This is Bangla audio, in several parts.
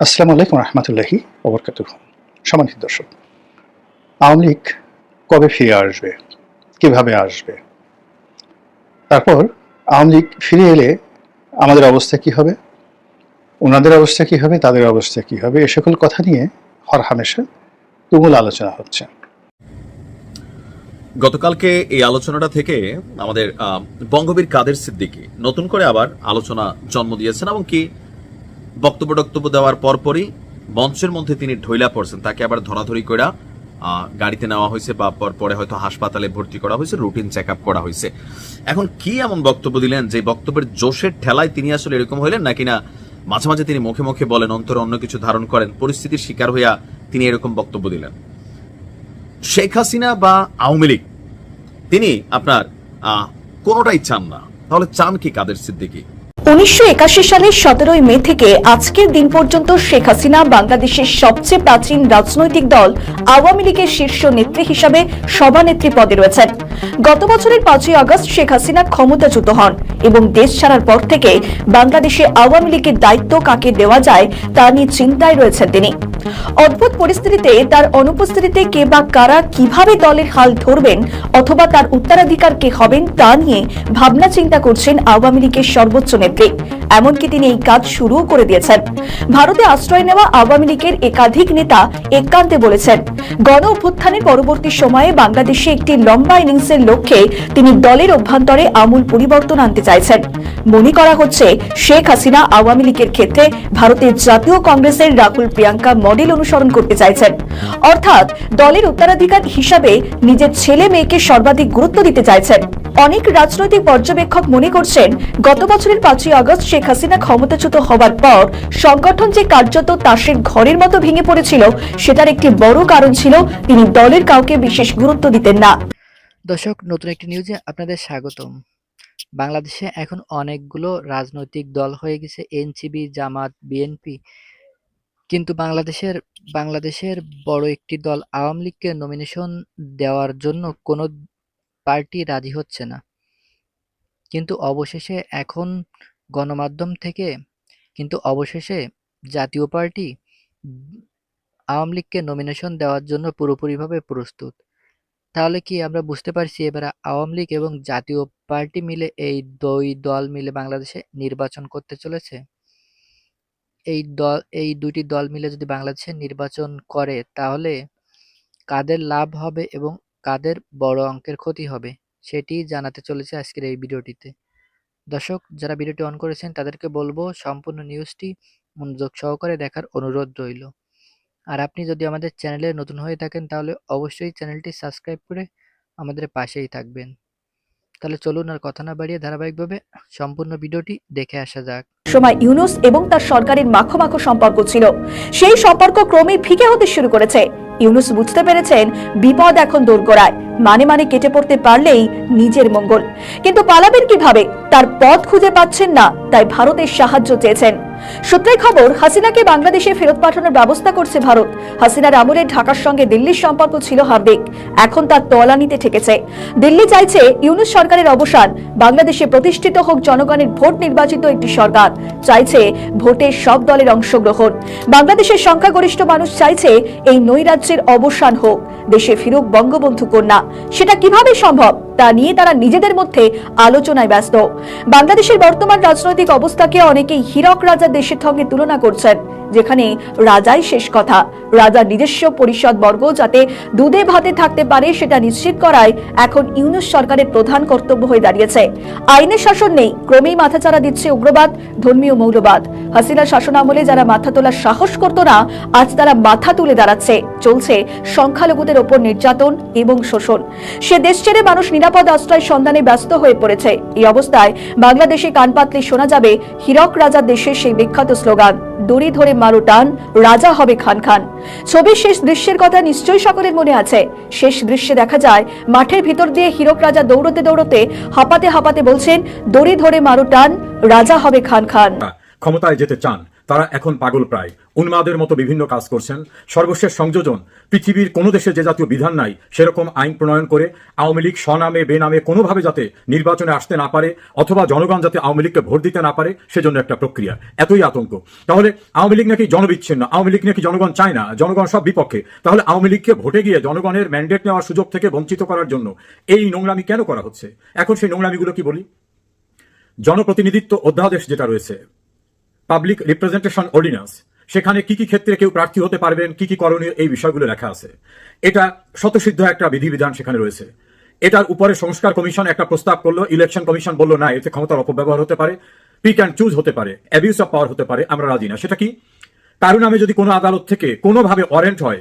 আসসালামু আলাইকুম রহমতুল্লাহি ওবরকাত সম্মানিত দর্শক, আওয়ামী লীগ কবে ফিরে আসবে? কীভাবে আসবে? তারপর আওয়ামী লীগ ফিরে এলে আমাদের অবস্থা কি হবে? ওনাদের অবস্থা কি হবে? তাদের অবস্থা কি হবে? এ সকল কথা নিয়ে হর হামেশা তুমুল আলোচনা হচ্ছে। গতকালকে এই আলোচনাটা থেকে আমাদের বঙ্গবীর কাদের সিদ্দিকী নতুন করে আবার আলোচনা জন্ম দিয়েছেন এবং কি বক্তব্য টক্তব্য দেওয়ার পরপরই মঞ্চের মধ্যে তিনি ঢইলা পড়ছেন। তাকে আবার ধরাধরি করে গাড়িতে নেওয়া হয়েছে বা পর- হয়তো হাসপাতালে ভর্তি করা হয়েছে, রুটিন চেক করা হয়েছে। এখন কি এমন বক্তব্য দিলেন যে বক্তব্যের জোশের ঠেলায় তিনি আসলে এরকম হইলেন, নাকি না মাঝে মাঝে তিনি মুখে মুখে বলেন, অন্তরে অন্য কিছু ধারণ করেন, পরিস্থিতির শিকার হইয়া তিনি এরকম বক্তব্য দিলেন? শেখ হাসিনা বা আওয়ামী লীগ, তিনি আপনার কোনোটাই চান না। তাহলে চান কি কাদের সিদ্দিকি? উনিশশো একাশি সালের সতেরোই মে থেকে আজকের দিন পর্যন্ত শেখ হাসিনা বাংলাদেশের সবচেয়ে প্রাচীন রাজনৈতিক দল আওয়ামী লীগের শীর্ষ নেত্রী হিসাবে সভানেত্রী পদে রয়েছেন। গত বছরের পাঁচই আগস্ট শেখ হাসিনা ক্ষমতাচ্যুত হন এবং দেশ ছাড়ার পর থেকে বাংলাদেশে আওয়ামী লীগের দায়িত্ব কাকে দেওয়া যায় তা নিয়ে চিন্তায় রয়েছেন তিনি। অদ্ভুত পরিস্থিতিতে তার অনুপস্থিতিতে কে বা কারা কীভাবে দলের হাল ধরবেন অথবা তার উত্তরাধিকার কে হবেন তা নিয়ে ভাবনা চিন্তা করছেন আওয়ামী লীগের সর্বোচ্চ নেত্রী এমনকি তিনি এই কাজ শুরু করে দিয়েছেন। ভারতে আশ্রয় নেওয়া আওয়ামী লীগের একাধিক নেতা একান্তে বলেছেন, গণ অভ্যুত্থানের পরবর্তী সময়ে বাংলাদেশে একটি লম্বা ইনিংসের লক্ষ্যে তিনি দলের অভ্যন্তরে আমূল পরিবর্তন আনতে চাইছেন। মনে করা হচ্ছে শেখ হাসিনা আওয়ামী লীগের ক্ষেত্রে ভারতের জাতীয় কংগ্রেসের রাহুল প্রিয়াঙ্কা মডেল অনুসরণ করতে চাইছেন। অর্থাৎ দলের উত্তরাধিকার হিসাবে নিজের ছেলে মেয়েকে সর্বাধিক গুরুত্ব দিতে চাইছেন। অনেক রাজনৈতিক পর্যবেক্ষক মনে করছেন, গত বছরের পাঁচই আগস্ট শেখ হাসিনা ক্ষমতাচ্যুত হবার পর সংগঠন যে কার্যত তাসের ঘরের মতো ভেঙে পড়েছিল, সেটার একটি বড় কারণ ছিল তিনি দলের কাউকে বিশেষ গুরুত্ব দিতেন না। দর্শক, নতুন একটি নিউজে আপনাদের স্বাগতম। বাংলাদেশে এখন অনেকগুলো রাজনৈতিক দল হয়ে গেছে এনসিবি জামাত, বিএনপি। কিন্তু বাংলাদেশের বাংলাদেশের বড় একটি দল আওয়ামী লীগকে নমিনেশন দেওয়ার জন্য কোনো পার্টি রাজি হচ্ছে না। কিন্তু অবশেষে এখন গণমাধ্যম থেকে, কিন্তু অবশেষে জাতীয় পার্টি আওয়ামী লীগকে নমিনেশন দেওয়ার জন্য পুরোপুরিভাবে প্রস্তুত। তাহলে কি আমরা বুঝতে পারছি এবার আওয়ামী লীগ এবং জাতীয় পার্টি মিলে এই দুই দল মিলে বাংলাদেশে নির্বাচন করতে চলেছে? এই দল, এই দুটি দল মিলে যদি বাংলাদেশে নির্বাচন করে, তাহলে কাদের লাভ হবে এবং কাদের বড় অঙ্কের ক্ষতি হবে? সেটি জানাতে চলেছে আজকের এই ভিডিওটিতে। দর্শক, যারা ভিডিওটি অন করেছেন, তাদেরকে বলব, সম্পূর্ণ নিউজটি মনোযোগ সহকারে দেখার অনুরোধ রইল। আর আপনি যদি আমাদের চ্যানেলে নতুন হয়ে থাকেন, তাহলে অবশ্যই চ্যানেলটি সাবস্ক্রাইব করে আমাদের পাশেই থাকবেন। তাহলে চলুন আর কথা না বাড়িয়ে ধারাবাহিকভাবে সম্পূর্ণ ভিডিওটি দেখে আসা যাক। সময় ইউনুস এবং তার সরকারের মাখো মাখো সম্পর্ক ছিল। সেই সম্পর্ক ক্রমেই ফিকে হতে শুরু করেছে। ইউনুস বুঝতে পেরেছেন, বিপদ এখন দোরগোড়ায় মানে মানে কেটে পড়তে পারলেই নিজের মঙ্গল। কিন্তু পালাবেন কীভাবে? তার পথ খুঁজে পাচ্ছেন না, তাই ভারতের সাহায্য চেয়েছেন। সূত্রের খবর, হাসিনাকে বাংলাদেশে ফেরত পাঠানোর ব্যবস্থা করছে ভারত। হাসিনার আমলে ঢাকার সঙ্গে দিল্লির সম্পর্ক ছিল হার্দিক। এখন তার তলানিতে ঠেকেছে। দিল্লি চাইছে ইউনুস সরকারের অবসান। বাংলাদেশে প্রতিষ্ঠিত হোক জনগণের ভোট নির্বাচিত একটি সরকার। চাইছে ভোটে সব দলের অংশগ্রহণ। বাংলাদেশের সংখ্যাগরিষ্ঠ মানুষ চাইছে এই নৈরাজ্যের অবসান হোক। দেশে ফিরুক বঙ্গবন্ধু কন্যা। সেটা কীভাবে সম্ভব? তা নিয়ে তারা নিজেদের মধ্যে আলোচনায় ব্যস্ত। বাংলাদেশের বর্তমান রাজনৈতিক অবস্থাকে অনেকেই হীরক রাজা দেশের সঙ্গে তুলনা করছেন। যেখানে রাজাই শেষ কথা। রাজার নিজস্ব পরিষদ বর্গ যাতে দুধে ভাতে থাকতে পারে সেটা নিশ্চিত করাই এখন ইউনুস সরকারের প্রধান কর্তব্য হয়ে দাঁড়িয়েছে। আইনের শাসন নেই, ক্রমেই মাথাচাড়া দিচ্ছে উগ্রবাদ, ধর্মীয় মৌলবাদ। হাসিনা শাসন আমলে যারা মাথা তোলার সাহস করতো না, আজ তারা মাথা তুলে দাঁড়াচ্ছে। চলছে সংখ্যালঘুদের ওপর নির্যাতন এবং শোষণ। সে দেশ ছেড়ে মানুষ নিরাপদ আশ্রয় সন্ধানে ব্যস্ত হয়ে পড়েছে। এই অবস্থায় বাংলাদেশে কান পাতলে শোনা যাবে, হীরক রাজা দেশের সেই বিখ্যাত স্লোগান। দড়ি ধরে মারো টান, রাজা হবে খান খান। ছবির শেষ দৃশ্যের কথা নিশ্চয়ই সকলের মনে আছে। শেষ দৃশ্যে দেখা যায়, মাঠের ভিতর দিয়ে হীরক রাজা দৌড়তে দৌড়তে হাঁপাতে হাঁপাতে বলছেন, দড়ি ধরে মারো টান, রাজা হবে খান খান। ক্ষমতায় যেতে চান। তারা এখন পাগল প্রায়। উন্মাদের মতো বিভিন্ন কাজ করছেন। সর্বশেষ সংযোজন, পৃথিবীর কোনো দেশে যে জাতীয় বিধান নাই, সেরকম আইন প্রণয়ন করে আওয়ামী লীগ স্বনামে, বেনামে কোনোভাবে যাতে নির্বাচনে আসতে না পারে অথবা জনগণ যাতে আওয়ামী লীগকে ভোট দিতে না পারে, সেজন্য একটা প্রক্রিয়া। এতই আতঙ্ক। তাহলে আওয়ামী লীগ নাকি জনবিচ্ছিন্ন? আওয়ামী লীগ নাকি জনগণ চায় না? জনগণ সব বিপক্ষে। তাহলে আওয়ামী লীগকে ভোটে গিয়ে জনগণের ম্যান্ডেট নেওয়ার সুযোগ থেকে বঞ্চিত করার জন্য এই নোংরামি কেন করা হচ্ছে? এখন সেই নোংরামিগুলো কি বলি? জনপ্রতিনিধিত্ব অধ্যাদেশ যেটা রয়েছে পাবলিক রিপ্রেজেন্টেশন অর্ডিন্যান্স সেখানে কি কি ক্ষেত্রে কেউ প্রার্থী হতে পারবেন, কি কি করণীয়, এই বিষয়গুলো লেখা আছে। এটা শতসিদ্ধ একটা বিধিবিধান সেখানে রয়েছে। এটার উপরে সংস্কার কমিশন একটা প্রস্তাব করল ইলেকশন কমিশন বলল, না, এতে ক্ষমতার অপব্যবহার হতে পারে পিক অ্যান্ড চুজ হতে পারে অ্যাবিউস অফ পাওয়ার হতে পারে, আমরা রাজি না। সেটা কি? কারও নামে যদি কোনো আদালত থেকে কোনোভাবে ওয়ারেন্ট হয়,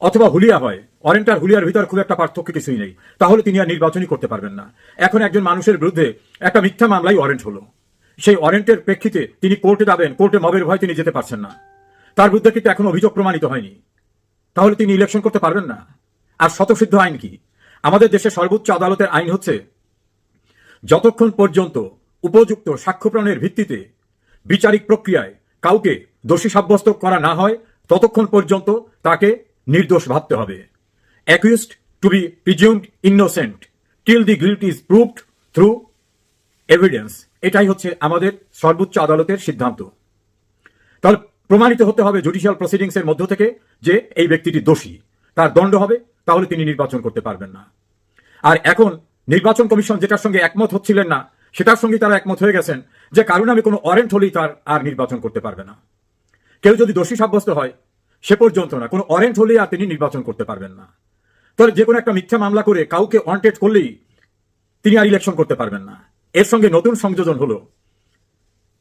অথবা হুলিয়া হয় ওয়ারেন্ট আর হুলিয়ার ভিতর খুব একটা পার্থক্য কিছুই নেই, তাহলে তিনি আর নির্বাচনই করতে পারবেন না। এখন একজন মানুষের বিরুদ্ধে একটা মিথ্যা মামলাই ওয়ারেন্ট হলো। সেই ওয়ারেন্টের প্রেক্ষিতে তিনি কোর্টে যাবেন, কোর্টে মবের ভয় তিনি যেতে পারছেন না। তার বিরুদ্ধে কিন্তু এখন অভিযোগ প্রমাণিত হয়নি। তাহলে তিনি ইলেকশন করতে পারবেন না? আর শতসিদ্ধ আইন কি? আমাদের দেশের সর্বোচ্চ আদালতের আইন হচ্ছে, যতক্ষণ পর্যন্ত উপযুক্ত সাক্ষ্য প্রমাণের ভিত্তিতে বিচারিক প্রক্রিয়ায় কাউকে দোষী সাব্যস্ত করা না হয়, ততক্ষণ পর্যন্ত তাকে নির্দোষ ভাবতে হবে। Accused to be presumed innocent till the guilt is proved through evidence এটাই হচ্ছে আমাদের সর্বোচ্চ আদালতের সিদ্ধান্ত। তাহলে প্রমাণিত হতে হবে জুডিশিয়াল প্রসিডিংস এর মধ্য থেকে যে এই ব্যক্তিটি দোষী। তার দণ্ড হবে, তাহলে তিনি নির্বাচন করতে পারবেন না। আর এখন নির্বাচন কমিশন যেটার সঙ্গে একমত হচ্ছিলেন না, সেটার সঙ্গে তারা একমত হয়ে গেছেন যে কারণ আমি কোনো ওয়ারেন্ট হলেই তার আর নির্বাচন করতে পারবে না। কেউ যদি দোষী সাব্যস্ত হয়, সে পর্যন্ত না, কোনো ওয়ারেন্ট হলেই আর তিনি নির্বাচন করতে পারবেন না। তাহলে যে কোনো একটা মিথ্যা মামলা করে কাউকে ওয়ান্টেড করলেই তিনি আর ইলেকশন করতে পারবেন না। এর সঙ্গে নতুন সংযোজন হলো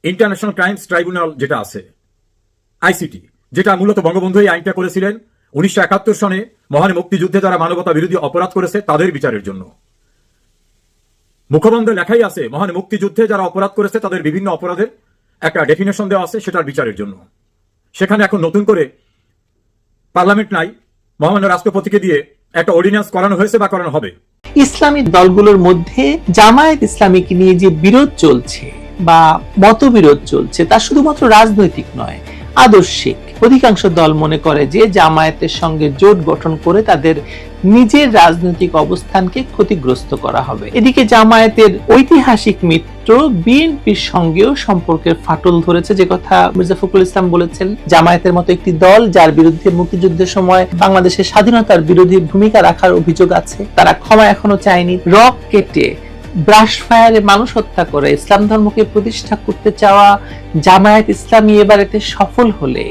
ইন্টারন্যাশনাল ক্রাইমস ট্রাইব্যুনাল যেটা আছে আইসিটি যেটা মূলত বঙ্গবন্ধু এই আইনটা করেছিলেন উনিশশো একাত্তর সনে মহান মুক্তিযুদ্ধে যারা মানবতা বিরোধী অপরাধ করেছে তাদের বিচারের জন্য। মুখবন্ধে লেখাই আছে, মহান মুক্তিযুদ্ধে যারা অপরাধ করেছে তাদের বিভিন্ন অপরাধের একটা ডেফিনেশন দেওয়া আছে সেটার বিচারের জন্য। সেখানে এখন নতুন করে পার্লামেন্ট নাই, মহামান্য রাষ্ট্রপতিকে দিয়ে একটা অর্ডিন্যান্স করানো হয়েছে বা করানো হবে। ইসলামী দলগুলোর মধ্যে জামায়াত ইসলামীকে নিয়ে যে বিরোধ চলছে বা মতবিরোধ চলছে, তা শুধুমাত্র রাজনৈতিক নয়, আদর্শিক। অধিকাংশ দল মনে করে যে জামায়াতের সঙ্গে জোট গঠন করে তাদের নিজের রাজনৈতিক অবস্থানকে ক্ষতিগ্রস্ত করা হবে। এদিকে জামায়াতের ঐতিহাসিক মিত্র বিএনপির সঙ্গেও সম্পর্কের ফাটল ধরেছে, যে কথা মির্জা ফখরুল ইসলাম বলেছেন। জামায়াতের মতো একটি দল যার বিরুদ্ধে মুক্তিযুদ্ধের সময় বাংলাদেশের স্বাধীনতার বিরোধী ভূমিকা রাখার অভিযোগ আছে, তারা ক্ষমা এখনও চায়নি। রক কেটে ব্রাশ ফায়ারে মানুষ হত্যা করে, ইসলাম ধর্মকে প্রতিষ্ঠা করতে চাওয়া জামায়াত ইসলামী এবার এতে সফল হলে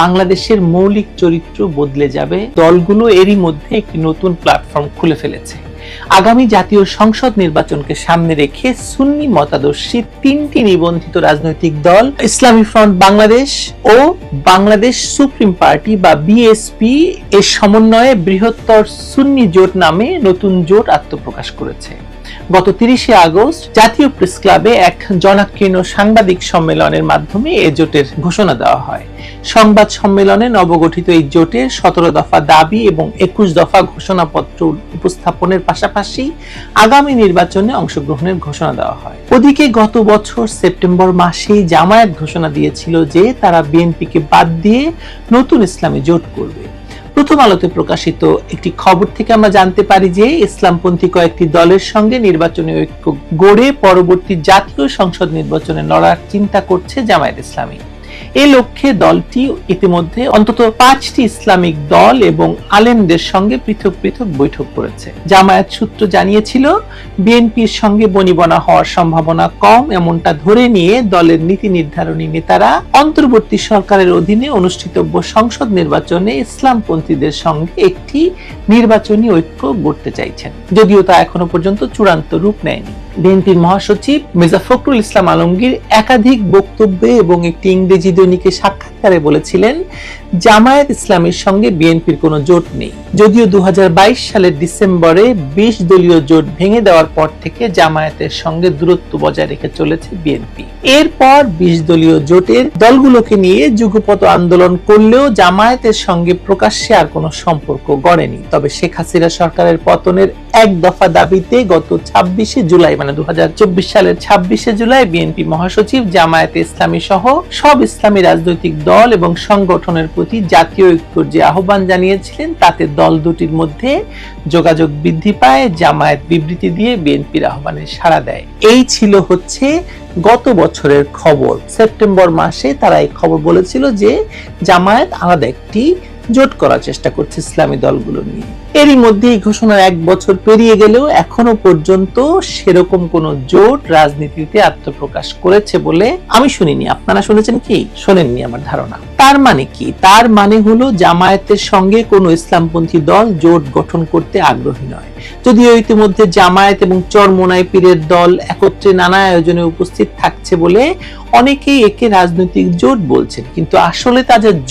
বাংলাদেশের মৌলিক চরিত্র বদলে যাবে। দলগুলো এরই মধ্যে একটি নতুন প্ল্যাটফর্ম খুলে ফেলেছে। আগামী জাতীয় সংসদ নির্বাচনকে সামনে রেখে সুন্নি মতাদর্শী তিনটি নিবন্ধিত রাজনৈতিক দল, ইসলামী ফ্রন্ট বাংলাদেশ ও বাংলাদেশ সুপ্রিম পার্টি বা বিএসপি, এর সমন্বয়ে বৃহত্তর সুন্নি জোট নামে নতুন জোট আত্মপ্রকাশ করেছে। গত তিরিশে আগস্ট জাতীয় প্রেস ক্লাবে এক জনাকীর্ণ সাংবাদিক সম্মেলনের মাধ্যমে এ জোটের ঘোষণা দেওয়া হয়। সংবাদ সম্মেলনে নবগঠিত এই জোটের সতেরো দফা দাবি এবং একুশ দফা ঘোষণাপত্র উপস্থাপনের পাশাপাশি আগামী নির্বাচনে অংশগ্রহণের ঘোষণা দেওয়া হয়। ওদিকে গত বছর সেপ্টেম্বর মাসেই জামায়াত ঘোষণা দিয়েছিল যে তারা বিএনপিকে বাদ দিয়ে নতুন ইসলামী জোট করবে। প্রথম আলোতে প্রকাশিত একটি খবর থেকে আমরা জানতে পারি যে ইসলামপন্থী কয়েকটি দলের সঙ্গে নির্বাচনী ঐক্য গড়ে পরবর্তী জাতীয় সংসদ নির্বাচনে লড়ার চিন্তা করছে জামায়াত ইসলামী। এ লক্ষ্যে দলটি ইতিমধ্যে অন্তত পাঁচটি ইসলামিক দল এবং আলেমদের সঙ্গে পৃথক পৃথক বৈঠক করেছে। জামায়াত সূত্র জানিয়েছিল, বিএনপির সঙ্গে বনিবনা হওয়ার সম্ভাবনা কম এমনটা ধরে নিয়ে দলের নীতি নির্ধারণী নেতারা অন্তর্বর্তী সরকারের অধীনে অনুষ্ঠিতব্য সংসদ নির্বাচনে ইসলামপন্থীদের সঙ্গে একটি নির্বাচনী ঐক্য গড়তে চাইছেন। যদিও তা এখনও পর্যন্ত চূড়ান্ত রূপ নেয়নি। বিএনপির মহাসচিব মির্জা ফখরুল ইসলাম আলমগীর একাধিক বক্তব্যে এবং একটি ইংরেজি দৈনিকে সাক্ষাৎকারে বলেছিলেন, জামায়াত ইসলামের সঙ্গে বিএনপির কোনো জোট নেই। যদিও দু সালের ডিসেম্বরে বিশ দলীয় জোট ভেঙে দেওয়ার পর থেকে জামায়াতের সঙ্গে দূরত্ব বজায় রেখে চলেছে বিএনপি। এরপর বিশ দলীয় জোটের দলগুলোকে নিয়ে যুগপত আন্দোলন করলেও জামায়াতের সঙ্গে প্রকাশ্যে আর কোনো সম্পর্ক গড়েনি। তবে শেখ হাসিনা সরকারের পতনের এক দফা দাবিতে গত ছাব্বিশে জুলাই মানে দু হাজার চব্বিশ সালের ছাব্বিশে জুলাই বিএনপি মহাসচিব, জামায়াতে ইসলামী সহ সব ইসলামী রাজনৈতিক দল এবং সংগঠনের প্রতি জাতীয় ঐক্যর যে আহ্বান জানিয়েছিলেন, তাতে দল দুটির মধ্যে যোগাযোগ বৃদ্ধি পায়, জামায়াত বিবৃতি দিয়ে বিএনপির আহ্বানে সাড়া দেয়। এই ছিল হচ্ছে গত বছরের খবর। সেপ্টেম্বর মাসে তারা এই খবর বলেছিল যে জামায়াত আলাদা একটি জোট করার চেষ্টা করছে ইসলামী দলগুলো নিয়ে। এরই মধ্যে এই ঘোষণার এক বছর পেরিয়ে গেলেও এখনও পর্যন্ত সেরকম কোন জোট রাজনীতিতে আত্মপ্রকাশ করেছে বলে আমি শুনিনি। আপনারা শুনেছেন কি? শোনেননি আমার ধারণা। তার মানে কি? তার মানে হলো জামায়াতের সঙ্গে কোনো ইসলামপন্থী দল জোট গঠন করতে আগ্রহী নয়। যদিও ইতিমধ্যে জামায়াত এবং চরমোনাই পীরের দল একত্রে নানা আয়োজনে উপস্থিত থাকছে বলে অনেকেই একে রাজনৈতিক জোট বলছেন। কিন্তু আসলে তাদের